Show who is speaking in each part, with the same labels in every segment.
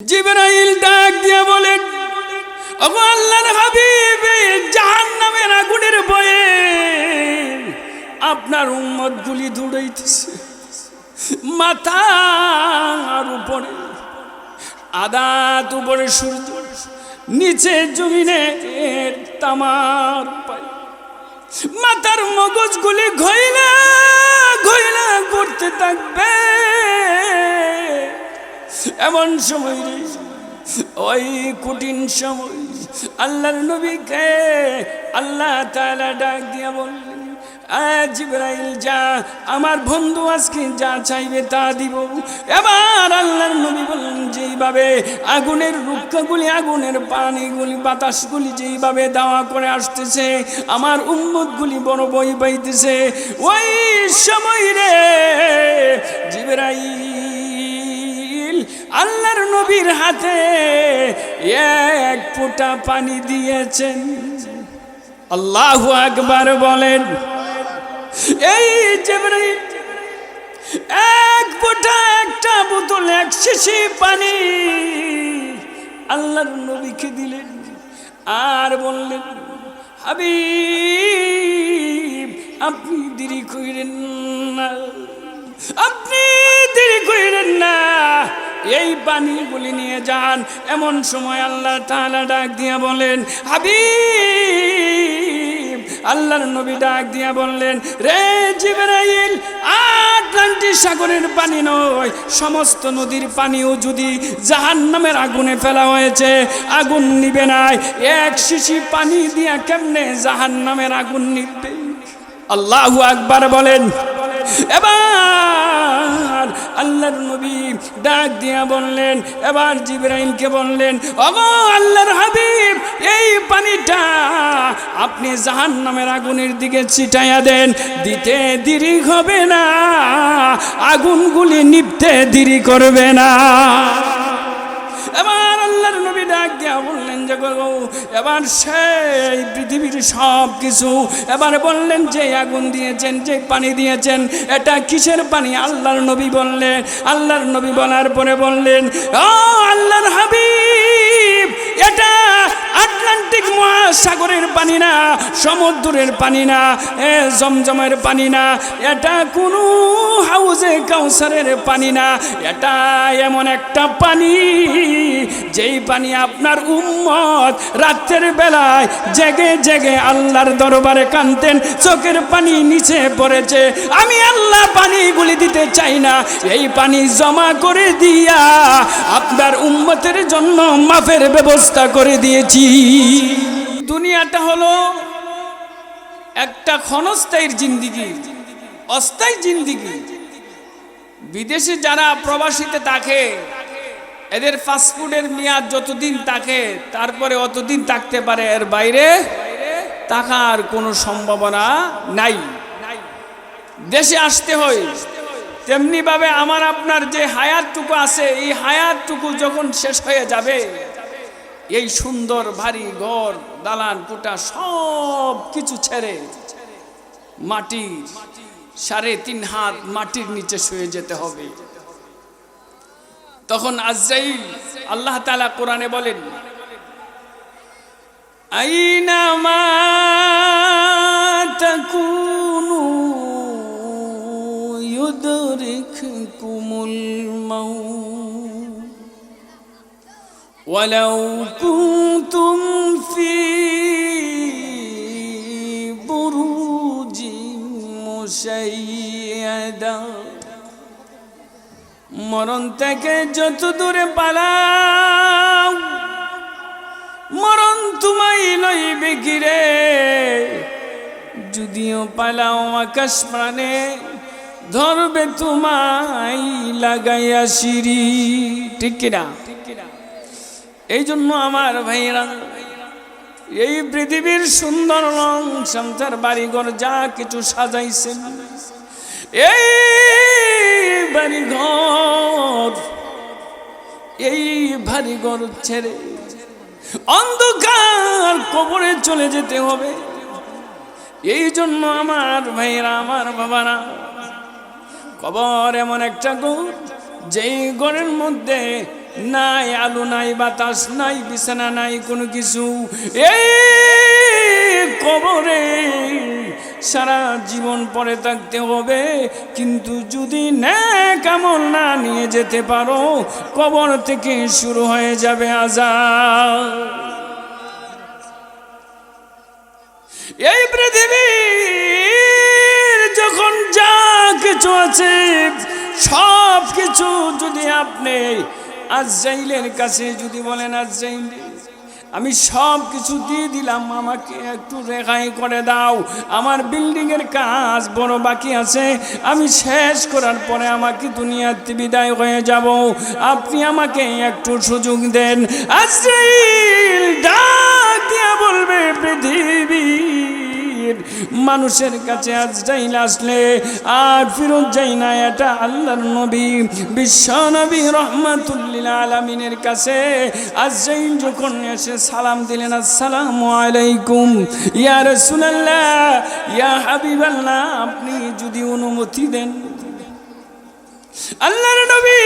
Speaker 1: জিবরাইল ডাক দিয়ে বলেন ওগো আল্লাহর জাহান্নামের আগুনের বয়ে আপনার উম্মত গুলি দৌড়াইতেছে। মাথার উপরে, আদাত উপরে সূর্য, নিচে জমিনে তামার মাথার মগজগুলি ঘইলা ঘইলা করতে থাকবে। এমন সময় রে, ওই কঠিন সময় আল্লাহর নবীকে আল্লাহ তালা ডাক দিয়া বললেন জিবরাইল, যা, আমার বন্ধু আজকে যা চাইবে তা দিব। এবার আল্লাহর নবী বললেন, যেইভাবে আগুনের রুক্ষাগুলি, আগুনের পানিগুলি, বাতাসগুলি যেইভাবে দাওয়া করে আসতেছে, আমার উম্মতগুলি বড় বই পাইতেছে, ওই সময় রে জিবরাইল আল্লাহর নবীর হাতে এক ফোঁটা পানি দিয়েছেন। আল্লাহু আকবার বলেন, এই জিবরাইল এক ফোঁটা একটা বোতল, এক শিশি পানি। আল্লাহর নবীকে দিলেন, আর বললেন, হাবিব, আপনি দেরি কইরেন না। আপনি দেরি কইরেন না। এই পানিগুলি নিয়ে যান। এমন সময় আল্লাহ তাআলা ডাক দিয়া বলেন, হাবিব। আল্লাহর নবী ডাক দিয়া বললেন, রে জিবরাইল, আটলান্টিক সাগরের পানি নয়, সমস্ত নদীর পানিও যদি জাহান নামের আগুনে ফেলা হয়েছে, আগুন নিবে নাই। এক শিশি পানি দিয়া কেমনে জাহান নামের আগুন নিবে? আল্লাহু আকবার বলেন এবার আল্লাহর নবী ডাক দিয়া বললেন, এবার জিবরাইলকে বললেন, ওগো আল্লাহর হাবিব, এই পানিটা আপনি জাহান নামের আগুনের দিকে ছিটাইয়া দেন। দিতে দেরি হবে না, আগুনগুলি নিভতে দেরি করবে না। এবার আল্লাহর নবী ডাক দিয়া বললেন, যে গো, এবার সেই পৃথিবীর সব কিছু। এবার বললেন, যে আগুন দিয়েছেন, যে পানি দিয়েছেন, এটা কিসের পানি? আল্লাহর নবী বললেন, আল্লাহর নবী বলার পরে বললেন, ও আল্লাহর হাবিব, এটা আটলান্টিক মহাসাগরের পানি না, সমুদ্রের পানি না, এ জমজমের পানি না, এটা কোনো হাউজে কাউসারের পানি না, এটা এমন একটা পানি যেই পানি আপনার উম্মত। রাতের বেলায় জেগে জেগে আল্লাহর দরবারে কানতেন চোখের পানি নিচে পড়েছে। আমি আল্লাহ পানিগুলি দিতে চাই না, এই পানি জমা করে দিয়া আপনার উম্মতের জন্য মাফের ব্যবস্থা করে দিয়েছি। দুনিয়াটা হলো একটা ক্ষণস্থায়ীর জিন্দিগি, অস্থায়ী জিন্দিগি। বিদেশে যারা প্রবাসীতে থাকে এদের ফাস্টফুডের মেয়াদ যতদিন থাকে, তারপরে অতদিন থাকতে পারে, এর বাইরে থাকার কোনো সম্ভাবনা নাই। দেশে আসতে হয়। তেমনিভাবে আমার আপনার যে হায়াতটুকু আছে, এই হায়াতটুকু যখন শেষ হয়ে যাবে, এই সুন্দর ভারী ঘর, দালান কোটা সব কিছু ছেড়ে মাটি, সাড়ে তিন হাত মাটির নিচে শুয়ে যেতে হবে। তখন আজরাইল আল্লাহ তালা কোরআনে বলেন আইনামা তাকুনু ইউদরিককুমুল মাউত ولو كنتم في بروج مشيدة মরণ থেকে যত দূরে পালাও, মরণ তোমায় লইবে গিরে যদিও পালাও আকাশ প্রাণে, ধরবে তোমায় লাগাইয়া সিঁড়ি। ঠিক কিনা? এই জন্য আমার ভাইয়েরা, এই পৃথিবীর সুন্দর রং সংসার বাড়িঘর যা কিছু সাজাইছেন, এই বাড়িঘর এই বাড়িঘর ছেড়ে অন্ধকার কবরে চলে যেতে হবে। এই জন্য আমার ভাইয়েরা, আমার বাবারা, কবর এমন একটা ঘর, যেই ঘরের মধ্যে নাই আলু, নাই বাতাস, নাই বিছানা, নাই কোনো কিছু। এই কবরে সারা জীবন পরে থাকতে হবে। কিন্তু যদি ন্যাক আমল না নিয়ে যেতে পারো, কবর থেকে শুরু হয়ে যাবে আজাব এই পৃথিবীর যখন যা কিছু আছে সব কিছু যদি আপনি আজাইলের কাছে যদি বলেন আজাইল। আমি সব কিছু দিয়ে দিলাম, আমাকে একটু রেখাই করে দাও। আমার বিল্ডিংয়ের কাজ বড় বাকি আছে, আমি শেষ করার পরে আমাকে দুনিয়াতে বিদায় হয়ে যাব। আপনি আমাকে একটু সুযোগ দেন। আজরাইল ডাক বলবে পৃথিবীর মানুষের কাছে আজ আজরাইল আসলে, আর ফিরত যাই না এটা আল্লাহর নবী। বিশ্ব নবী রহমাতুল্লিল আলমিনের কাছে আজরাইল যখন এসে সালাম দিলেন, আসসালামু আলাইকুম, ইয়া রাসূলুল্লাহ, ইয়া হাবিবাল্লাহ, আপনি যদি অনুমতি দেন। আল্লাহর নবী,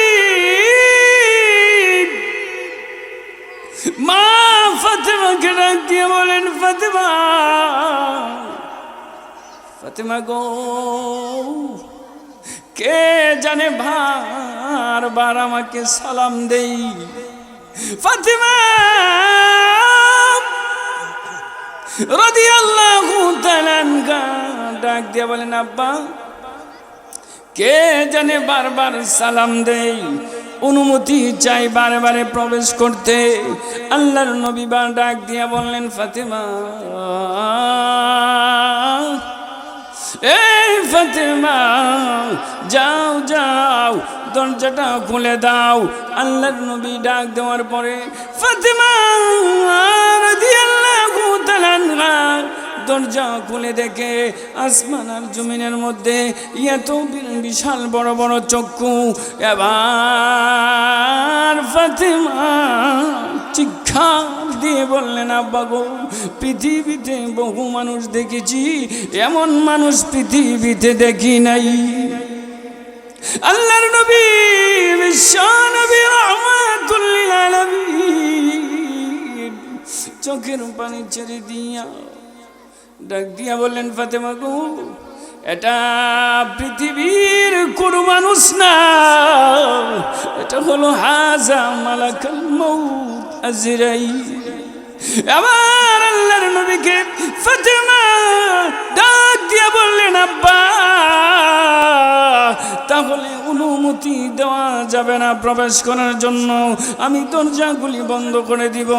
Speaker 1: মা ফাতেমাকে ডাক দিয়ে বলেন, ফাতেমা ফাতেমা গো, কে জানে বারবার আমাকে সালাম দেই? ফাতেমা রদি আল্লাহ ডাক দিয়ে বলেন, আব্বা, কে জানে বারবার সালাম দেই? অনুমতি চাই বারে প্রবেশ করতে। আল্লাহর নবী বার ডাক দিয়া বললেন, ফাতেমা এই ফাতেমা, যাও যাও, দরজাটা খুলে দাও। আল্লাহর নবী ডাক দেওয়ার পরে ফাতেমা দরজা খুলে দেখে আসমান আর জমিনের মধ্যে এত বিশাল বড় বড় চক্ষু। এবার ফাতেমা চিৎকার দিয়ে বললেন, আব্বা গো, পৃথিবীতে বহু মানুষ দেখেছি, এমন মানুষ পৃথিবীতে দেখি নাই। আল্লাহর নবী, বিশ্ব চোখের পানি ছেড়ে দিয়া ডাক দিয়া বললেন, ফাতেমা গো, এটা পৃথিবীর কোনো মানুষ না। এটা হলো হাজা মালাকাল মৌত আজরাই আমার আল্লাহর নবীকে ফাতেমা ডাক দিয়া বললেন, আব্বা, তাহলে অনুমতি দেওয়া যাবে না প্রবেশ করার জন্য। আমি দরজাগুলি বন্ধ করে দিব।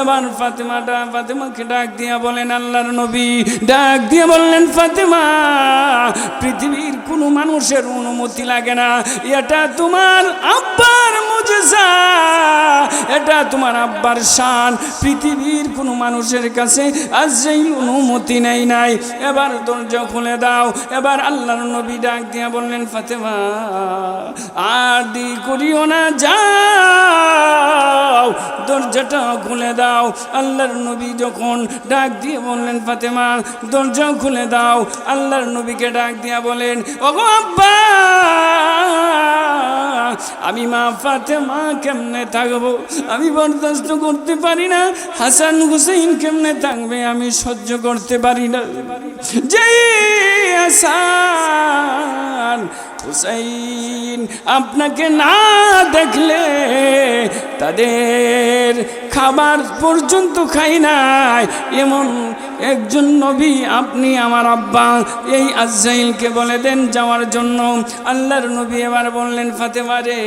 Speaker 1: এবার ফাতেমাটা ফাতেমাকে ডাক দিয়া বলেন, আল্লাহর নবী। ডাক দিয়ে বললেন, ফাতেমা, পৃথিবীর কোনো মানুষের অনুমতি লাগে না। এটা তোমার আব্বার এটা তোমার আব্বার শান। পৃথিবীর কোনো মানুষের কাছে আজরাইল অনুমতি নেই নাই। এবার দরজা খুলে দাও। এবার আল্লাহর নবী ডাক দিয়া বললেন, ফাতেমা, আর দি করিও না, যাও। দরজাটা খুলে দাও। আল্লাহর নবী যখন ডাক দিয়ে বললেন, ফাতেমা, দরজা খুলে দাও। আল্লাহর নবীকে ডাক দিয়া বলেন, ওগো আব্বা আমি মা ফাতে মা কেমনে থাকব? আমি বরদাস্ত করতে পারি না। হাসান হুসেন কেমনে থাকবে? আমি সহ্য করতে পারি না। যে হুসাইন, আপনাকে না দেখলে তাদের খাবার পর্যন্ত খাই নাই। এমন একজন নবী আপনি আমার আব্বা, এই আজাইলকে বলে দেন যাওয়ার জন্য। আল্লাহর নবী এবার বললেন, ফাতেমা রে,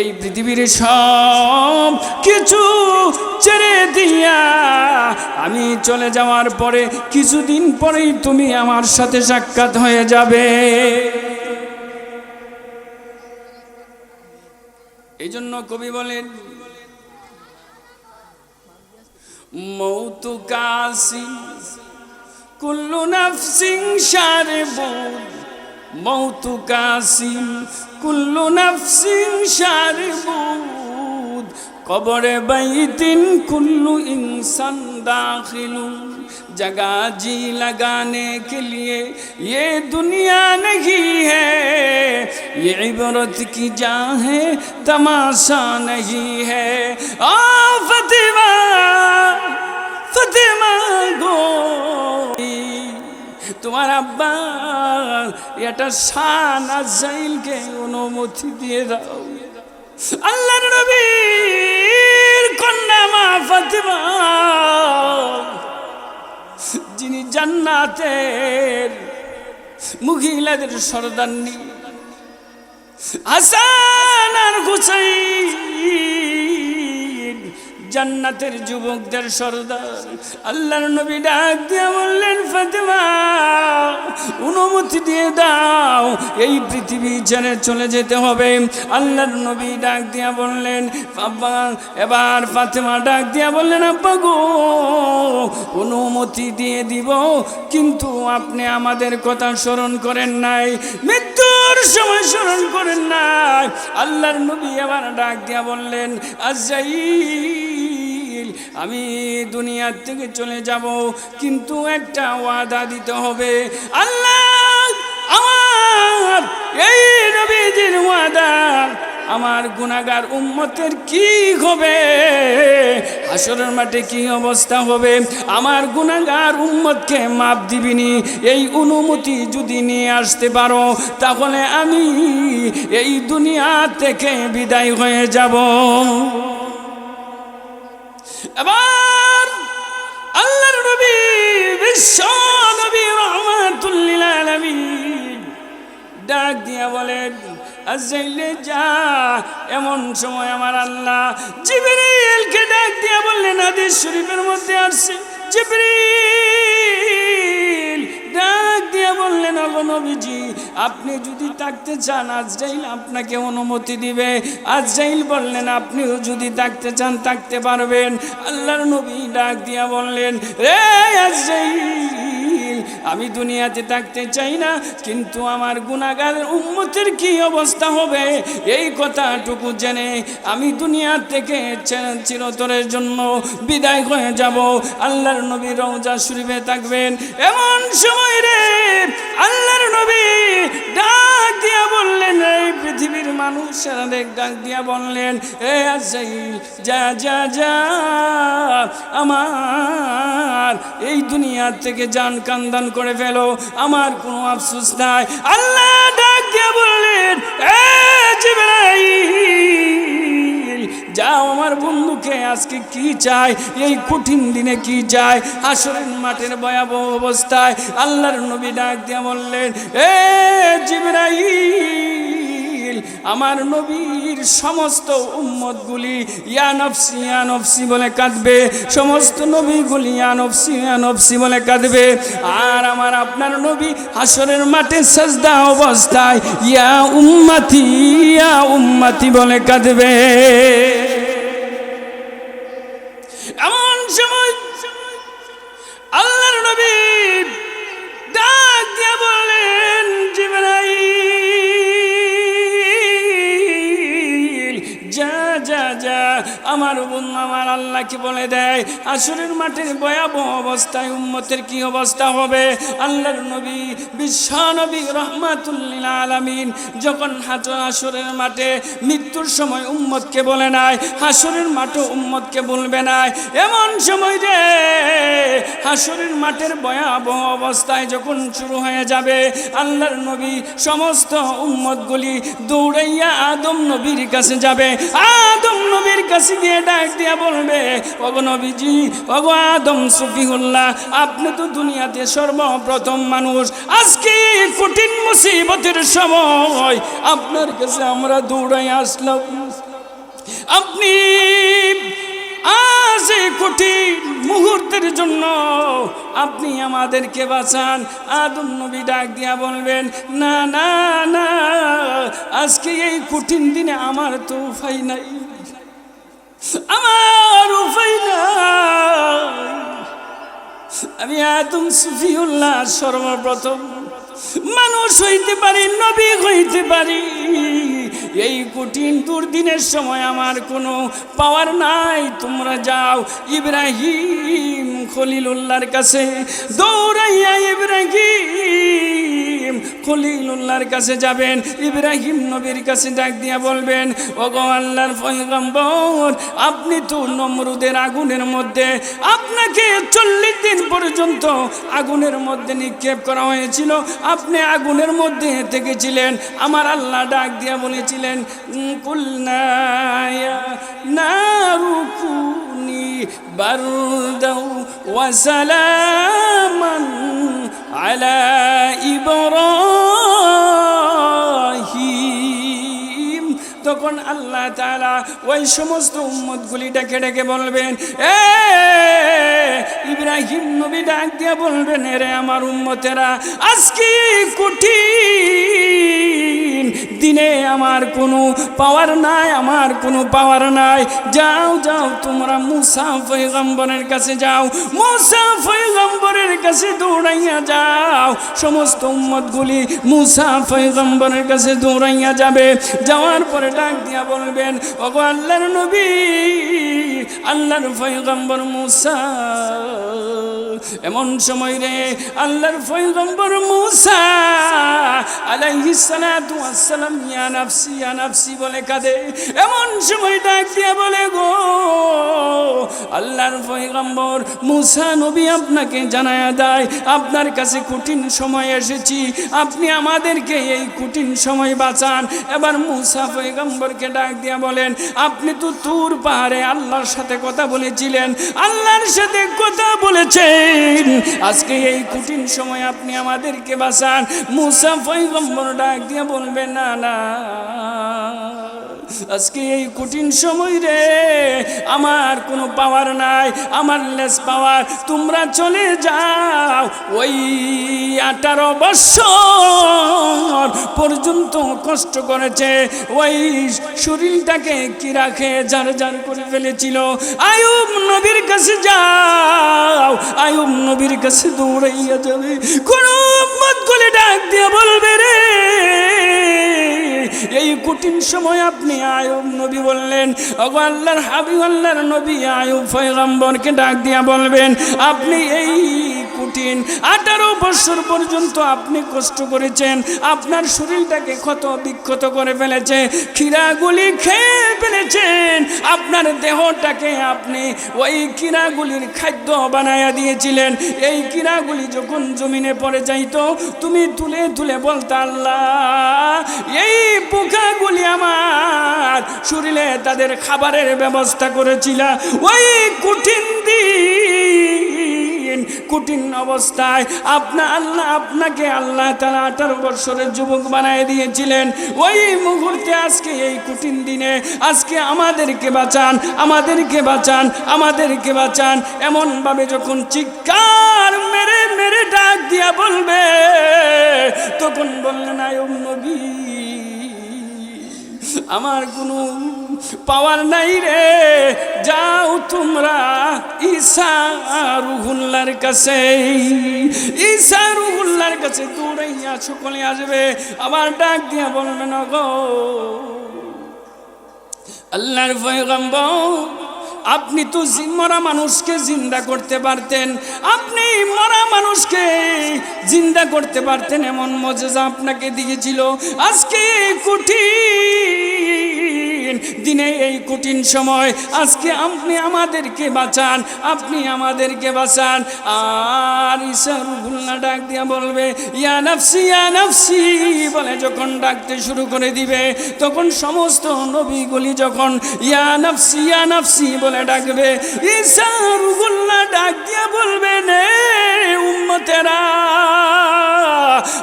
Speaker 1: এই পৃথিবীর সব কিছু ছেড়ে দিয়া, আমি চলে যাওয়ার পরে কিছুদিন পরেই তুমি আমার সাথে সাক্ষাৎ হয়ে যাবে। এই জন্য কবি বলেন, মৌতু কাসি, কুল্লু নাফসিং শারবুদ মৌতু কাসিম কুল্লু নাফসিং শারবুদ কবরে বাইতিন কুল্লু ইনসান দাখিলু جگہ جی لگانے کے لیے یہ دنیا نہیں ہے، یہ عبرت کی جا ہے تماشا نہیں ہے۔ آ فاطمہ فاطمہ گو তোমার আব্বা এটা শান আজাইলকে অনুমতি দিয়ে দাও আল্লাহর নবীর কন্যা জান্নাতের মহিলাদের সরদান্নি হাসান আর হুসাইন। জান্নাতের যুবকদের সর্দার। আল্লাহর নবী ডাক দিয়ে বললেন, ফাতেমা, অনুমতি দিয়ে দাও, এই পৃথিবী ছেড়ে চলে যেতে হবে। আল্লাহর নবী ডাক দিয়া বললেন, আব্বা, এবার ফাতেমা ডাক দিয়া বললেন, আব্বা গো, অনুমতি দিয়ে দিব, কিন্তু আপনি আমাদের কথা স্মরণ করেন নাই, মৃত্যুর সময় স্মরণ করেন নাই। আল্লাহর নবী এবার ডাক দিয়া বললেন, আজাইল আমি দুনিয়ার থেকে চলে যাব, কিন্তু একটা ওয়াদা দিতে হবে। আল্লাহ, আমার এই নবীজির ওয়াদা, আমার গুনাগার উম্মতের কি হবে? আসরের মাঠে কি অবস্থা হবে? আমার গুনাগার উম্মতকে মাপ দিবিনি, এই অনুমতি যদি নিয়ে আসতে পারো, তাহলে আমি এই দুনিয়া থেকে বিদায় হয়ে যাব। আল্লাহর নবী, বিশ্ব নবী রহমাতুল্লিল আলামিন ডাক দিয়া বলেন, আজাইলে যা, এমন সময় আমার আল্লাহ জিবরিলকে ডাক দিয়া বললেন, হাদিস শরীফের মধ্যে আসছে, জিবরিল ডাক দিয়া বললেন অগো নবীজি আপনি যদি থাকতে চান আজরাইল আপনাকে অনুমতি দিবে। আজরাইল বললেন, আপনিও যদি থাকতে চান, থাকতে পারবেন। আল্লাহর নবী ডাক দিয়া বললেন, রে আজরাইল আমি দুনিয়াতে থাকতে চাই না, কিন্তু আমার গুণাগার উম্মতের কি অবস্থা হবে? এই কথাটুকু জেনে আমি দুনিয়া থেকে চিরতরের জন্য বিদায় হয়ে যাব। আল্লাহর নবী রওজা শরীফে থাকবেন। এমন সময় রে, আল্লাহর নবী ডাক দিয়া বললেন, এই পৃথিবীর মানুষ দেখ ডাক দিয়া বললেন, এ আজাইল যা যা যা, আমার এই দুনিয়া থেকে যান কান্দান করে ফেলো। আমার কোনো আফসোস নাই। আল্লাহ ডাক দিয়ে বললেন যাও আমার বন্ধুকে আজকে কি চাই? এই কঠিন দিনে কি চাই? আসরের মাঠের ভয়াবহ অবস্থায় আল্লাহর নবী ডাক দিয়া বললেন, এ জিবরাইল আমার নবীর সমস্ত উম্মতগুলি ইয়ানফসি ইয়ানফসি ইয়া বলে কাঁদবে। সমস্ত নবীগুলি ইয়ানফসি ইয়ানফসি ইয়া নফসি বলে কাঁদবে। আর আমার আপনার নবী হাসরের মাঠে সাজদা অবস্থায়, ইয়া উম্মতি ইয়া উম্মতি বলে কাঁদবে। আমার বন্ধু আমার আল্লাহকে বলে দেয়, আসরের মাঠের ভয়াবহ অবস্থায় উম্মতের কি অবস্থা হবে? আল্লাহর নবী বিশ্ব নবী রহমাতুল্লিল আলামিন যখন হাত আসরের মাঠে মৃত্যুর সময় উম্মতকে বলে নাই, হাসরের মাঠে উম্মতকে বলবে না এমন সময় রে হাসরের মাঠের ভয়াবহ অবস্থায় যখন শুরু হয়ে যাবে, আল্লাহর নবী সমস্ত উম্মতগুলি দৌড়াইয়া আদম নবীর কাছে যাবে, আদম নবীর কাছে গিয়ে ডাক দিয়া বলবে, ওগো নবীজি, ওগো আদম সফিহুল্লাহ আপনি তো দুনিয়াতে সর্বপ্রথম মানুষ। আজকে কঠিন মুসিবতের সময় আপনার কাছে আমরা দৌড়াই আসলাম। আপনি আজ কঠিন মুহূর্তের জন্য আপনি আমাদেরকে বাঁচান। আদম নবী ডাক দিয়া বলবেন, না না না, আজকে এই কঠিন দিনে আমার তো উপায় নাই। আমার আমি আদম সুফিউল্লাহ সর্বপ্রথম। মানুষ হইতে পারি, নবী হইতে পারি। এই কঠিন দুর্দিনের সময় আমার কোনো পাওয়ার নাই। তোমরা যাও ইব্রাহিম খলিলুল্লাহর কাছে দৌড়াইয়া ইব্রাহিম খলিলুল্লাহর কাছে যাবেন, ইব্রাহিম নবীর কাছে ডাক দিয়া বলবেন, ওগো আল্লাহর আপনি তো নমরুদের আগুনের মধ্যে, আপনাকে চল্লিশ দিন পর্যন্ত আগুনের মধ্যে নিক্ষেপ করা হয়েছিল, আপনি আগুনের মধ্যে থেকেছিলেন। আমার আল্লাহ ডাক দিয়া বলেছিলেন কুলনায়া নারুকুনি বারদাও ওয়াসালামান আলা ইব্রাহিম তখন আল্লাহ তাআলা ওই সমস্ত উম্মতগুলি ডেকে ডেকে বলবেন, এ ইব্রাহিম নবী ডাক দিয়ে বলবেন রে আমার উম্মতেরা, আজকে কঠিন দিনে আমার কোনো পাওয়ার নাই, আমার কোনো পাওয়ার নাই। যাও যাও, তোমরা মুসা পয়গম্বরের কাছে যাও, মুসা পয়গম্বরের কাছে দৌড়াইয়া যাও। সমস্ত উম্মতগুলি মুসা পয়গম্বরের কাছে দৌড়াইয়া যাবে। যাওয়ার পরে ডাক দিয়া বলবেন, ওগো আল্লাহর নবী, আল্লাহর পয়গম্বর মুসা, এমন সময় রে, আল্লাহর পয়গম্বর মুসা, আলাইহিস সালাতু ওয়াসসালাম ইয়া নাফসি ইয়া নাফসি বলে কাঁদে। এমন সময় ডাক দিয়া বলে, গো আল্লাহর পয়গম্বর, মুসা নবী আপনাকে জানায়া দেয়, আপনার কাছে কঠিন সময় এসেছি, আপনি আমাদেরকে এই কঠিন সময় বাঁচান। এবার মুসা পয়গম্বরকে ডাক দিয়া বলেন, আপনি তো তুর পাহাড়ে আল্লাহর সাথে কথা বলেছিলেন, আল্লাহর সাথে কথা বলেছেন। আজকে এই কঠিন সময় আপনি আমাদেরকে বাঁচান। মুসা পয়গম্বর ডাক দিয়া বলবেন না না। আজকে এই কঠিন সময় রে, আমার কোনো পাওয়ার নাই, আমার লেস পাওয়ার তোমরা চলে যাও ওই আঠারো বছর পর্যন্ত কষ্ট করেছে। ওই শরীরটাকে কি রাখে? যার যার করে ফেলেছিল। আয়ুব নবীর কাছে যাও, আয়ুব নবীর কাছে দৌড়াইয়া যাবে। কোনো মত করে ডাক দিয়ে বলবে রে এই কঠিন সময় আপনি আয়ুব নবী বললেন অগো আল্লাহর হাবিব, আল্লাহর নবী আয়ুব ফয়গম্বরকে ডাক দিয়া বলবেন, আপনি এই কঠিন। আঠারো বছর পর্যন্ত আপনি কষ্ট করেছেন। আপনার শরীরটাকে ক্ষত বিক্ষত করে ফেলেছে খিরাগুলি খেয়ে ফেলেছেন। আপনার দেহটাকে আপনি ওই কিরাগুলির খাদ্য বানায়া দিয়েছিলেন। এই কিরাগুলি যখন জমিনে পড়ে যাইতো, তুমি তুলে তুলে বলতে, আল্লাহ, এই পোকাগুলি আমার শরীরে তাদের খাবারের ব্যবস্থা করেছিল। ওই কঠিন দিন কঠিন অবস্থায় আপনা আল্লাহ আপনাকে আল্লাহ তারা আঠারো বৎসরের যুবক বানায় দিয়েছিলেন। ওই মুহূর্তে আজকে এই কঠিন দিনে আজকে আমাদেরকে বাঁচান আমাদেরকে বাঁচান আমাদেরকে বাঁচান। এমনভাবে যখন চিৎকার মেরে মেরে ডাক দিয়া বলবে, তখন বললেন আয়ম নবী, আমার কোনো পাওয়ার নাই রে। যাও তোমরা ঈশা রুহুল্লার কাছে। ঈশা রুহুল্লার কাছে দৌড়াইয়া সকলে আসবে। আবার ডাক দিয়া বলবেন গো আল্লাহর পয়গম্বর, আপনি তো মরা মানুষকে জিন্দা করতে পারতেন। আপনি মরা মানুষকে জিন্দা করতে পারতেন, এমন মজেজা আপনাকে দিয়েছিল। আজকে কঠিন দিনে এই কঠিন সময়। আজকে আপনি আমাদেরকে বাঁচান, আপনি আমাদেরকে বাঁচান। আর ঈশ্বর ভুলনা ডাক দিয়া বলবে, ইয়া নাফসি ইয়া নাফসি। বলে যখন ডাকতে শুরু করে দিবে, তখন সমস্ত নবীগুলি যখন, ইয়া নাফসি ইয়া নাফসি, বলে ডাকবে, ঈশা রুহুল্লাহ ডাক দিয়া বলবে, নে উম্মতেরা,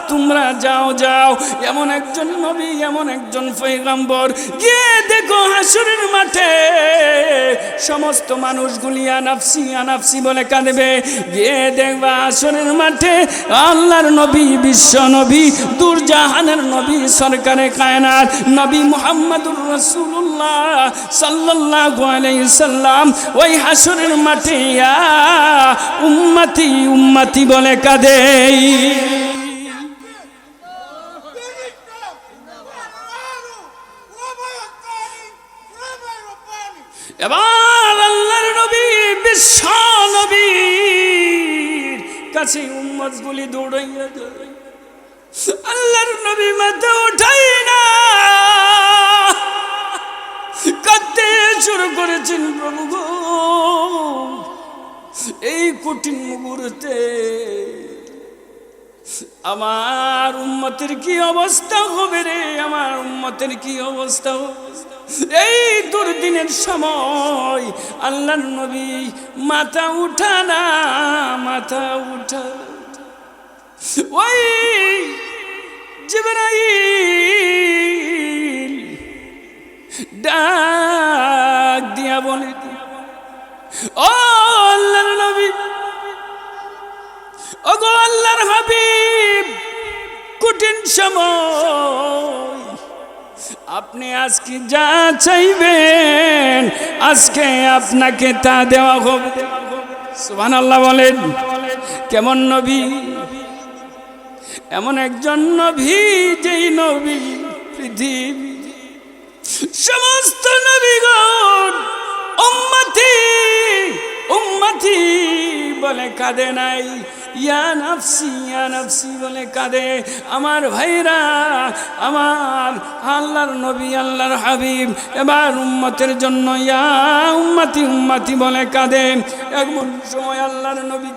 Speaker 1: তোমরা যাও যাও। এমন একজন নবী, এমন একজন পয়গম্বর গিয়ে হাসুরের মাঠে সমস্ত মানুষগুলি আনাফসি আনাফসি বলে কাঁদবে। গিয়ে দেখবা হাসুরের মাঠে আল্লাহর নবী, বিশ্ব নবী, দুরজাহানের নবী, সরকারে কায়নাত, নবী মুহাম্মদুর রাসূলুল্লাহ সাল্লাল্লাহু আলাইহি সাল্লাম ওই হাসুরের মাঠে উম্মতি উম্মতি বলে কাঁদে। এবার আল্লাহর নবী, বিশ্ব নবীর কাছে উম্মত গুলি দৌড়াইয়া যায়। আল্লাহর নবী মাথা উঠাই না। কাঁদতে শুরু করেছেন প্রভু এই কঠিন মুহূর্তে আমার উম্মতের কি অবস্থা হবে রে? আমার উম্মতের কি অবস্থা হবে? এই দুর্দিনের সময় আল্লাহ নবী মাথা উঠা না, মাথা উঠা। ওই জিবরাইল ডাক দিয়া বলে, ও আল্লাহর নবী, ওগো আল্লাহর হাবিব, কঠিন সময় আপনি আজকে যা চাইবেন, আজকে আপনাকে তা দেওয়া হবে সুবহান আল্লাহ বলেন, কেমন নবী? এমন একজন নবী, যেই নবী পৃথিবী। সমস্ত নবীগণ উম্মতি। উম্মতি বলে কাঁদে নাই। ইয়া নাফসি ইয়া নাফসি বলে কাঁদে। আমার ভাইরা, আমার আল্লাহর নবী, আল্লাহর হাবিব, এবার উম্মতের জন্য ইয়া উম্মতি উম্মতি বলে কাঁদে। এমন সময় আল্লাহর নবী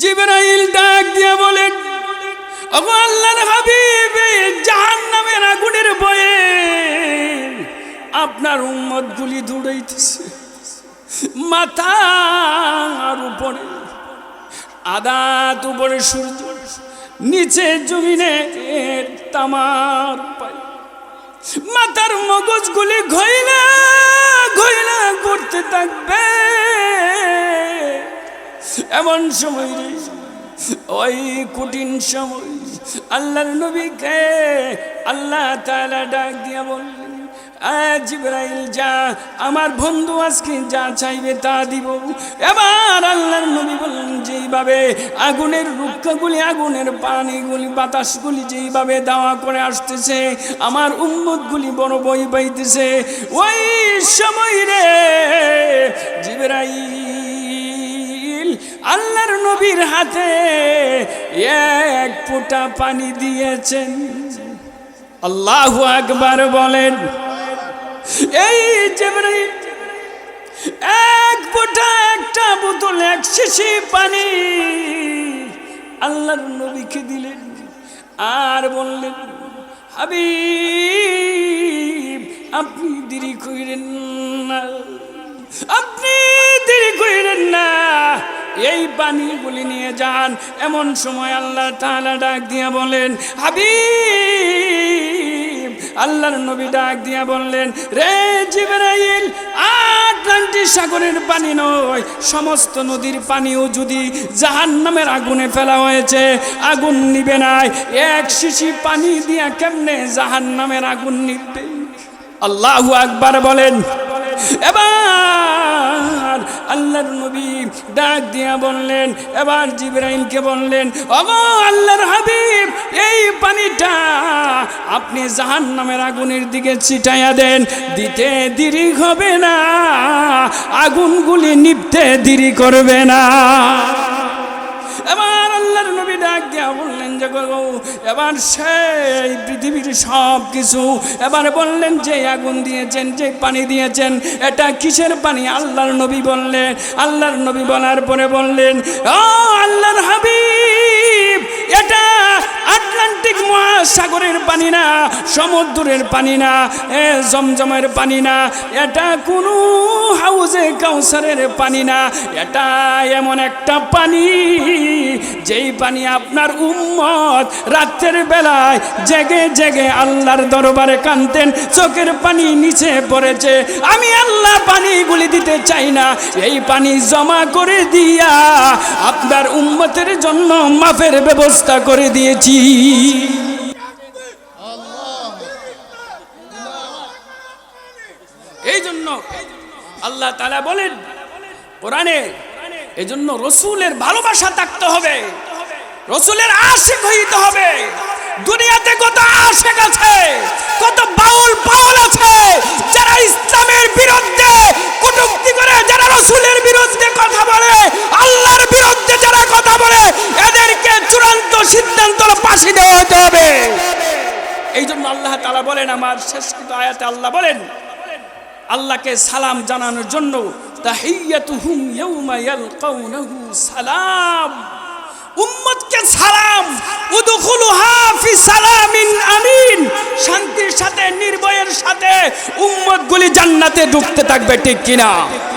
Speaker 1: জিবরাইল ডাক দিয়ে ওগো আল্লাহর হাবিব জাহান্নামের আগুনের বয়ে আপনার উম্মত গুলি দৌড়াইতেছে। মাথার উপরে, আদাত উপরে সূর্য, নিচে জমিনে তামার পাই মাথার মগজগুলি ঘইলা ঘইলা করতে থাকবে। এমন সময় ওই কঠিন সময় আল্লাহর নবীকে আল্লাহ তাআলা ডাক দিয়া বললেন আয় জিবরাইল, যা। আমার বন্ধু আজকে যা চাইবে তা দিব। এবার আল্লাহর নবী বললেন, যেইভাবে আগুনের রুক্ষাগুলি, আগুনের পানিগুলি, বাতাসগুলি যেইভাবে দাওয়া করে আসতেছে, আমার উম্মতগুলি বড় বই পাইতেছে। ওই সময় রে জিবরাইল, আল্লাহর নবীর হাতে এক ফোঁটা পানি দিয়েছেন। আল্লাহু আকবার বলেন এই জিবরাইল, এক ফোঁটা একটা বোতল, এক শিশি পানি। আল্লাহর নবীকে দিলেন আর বললেন, হাবিব, আপনি দেরি কইরেন না। আপনি দেরি কইরেন না। এই পানিগুলি নিয়ে যান। এমন সময় আল্লাহ তাআলা ডাক দিয়া বলেন, হাবিব আল্লাহর নবী ডাক দিয়া বললেন, রে জিবরাইল, আটলান্টিক সাগরের পানি নয়, সমস্ত নদীর পানিও যদি জাহান্নামের আগুনে ফেলা হয়েছে, আগুন নিবে নাই। এক শিশি পানি দিয়া কেমনে জাহান্নামের আগুন নিবে? আল্লাহু আকবার বলেন। এবার আল্লাহর নবী ডাক দিয়া বললেন, এবার জিব্রাইলকে বললেন অগো আল্লাহর হাবিব, এই পানিটা আপনি জাহান নামের আগুনের দিকে ছিটাইয়া দেন, দিতে দেরি হবে না, আগুনগুলি নিপতে দেরি করবে না। এবার ডাক বললেন, যে গো এবার সেই পৃথিবীর সব কিছু এবার বললেন, যে আগুন দিয়েছেন, যে পানি দিয়েছেন, এটা কিসের পানি? আল্লাহর নবী বললেন, আল্লাহর নবী বলার পরে বললেন আল্লাহর হাবিব এটা আটলান্টিক মহাসাগরের পানি না, সমুদ্রের পানি না, এ জমজমের পানি না, এটা কোনো হাউজে কাউসারের পানি না, এটা এমন একটা পানি, যেই পানি আপনার উম্মত রাতের বেলায় জেগে জেগে আল্লাহর দরবারে কানতেন চোখের পানি নিচে পড়েছে। আমি আল্লাহ পানিগুলি দিতে চাই না, এই পানি জমা করে দিয়া আপনার উম্মতের জন্য মাফের ব্যবস্থা করে দিয়েছি। এই জন্য আল্লাহ তালা বলেন, কোরআনে এই জন্য রসুলের ভালোবাসা থাকতে হবে, রসুলের আশিক হইতে হবে। দুনিয়াতে কত আশেক আছে? কত বাউল পাউল আছে যারা ইসলামের বিরুদ্ধে কটূক্তি করে, যারা রসুলের বিরুদ্ধে কথা বলে, আল্লাহর বিরুদ্ধে যারা কথা বলে, এদেরকে চূড়ান্ত সিদ্ধান্ত ফাঁসি দেওয়া হতে হবে। এই জন্য আল্লাহ তালা বলেন, আমার শেষ আয়াতে আল্লাহ বলেন, আল্লাহকে সালাম জানানোর জন্য, তাহিয়াতুহুম ইয়াউমা ইয়ালকাউনাহু সালাম। উম্মতকে সালাম। সালামিন আমিন। শান্তির সাথে নির্ভয়ের সাথে উম্মতগুলি জান্নাতে ঢুকতে থাকবে ঠিক কিনা?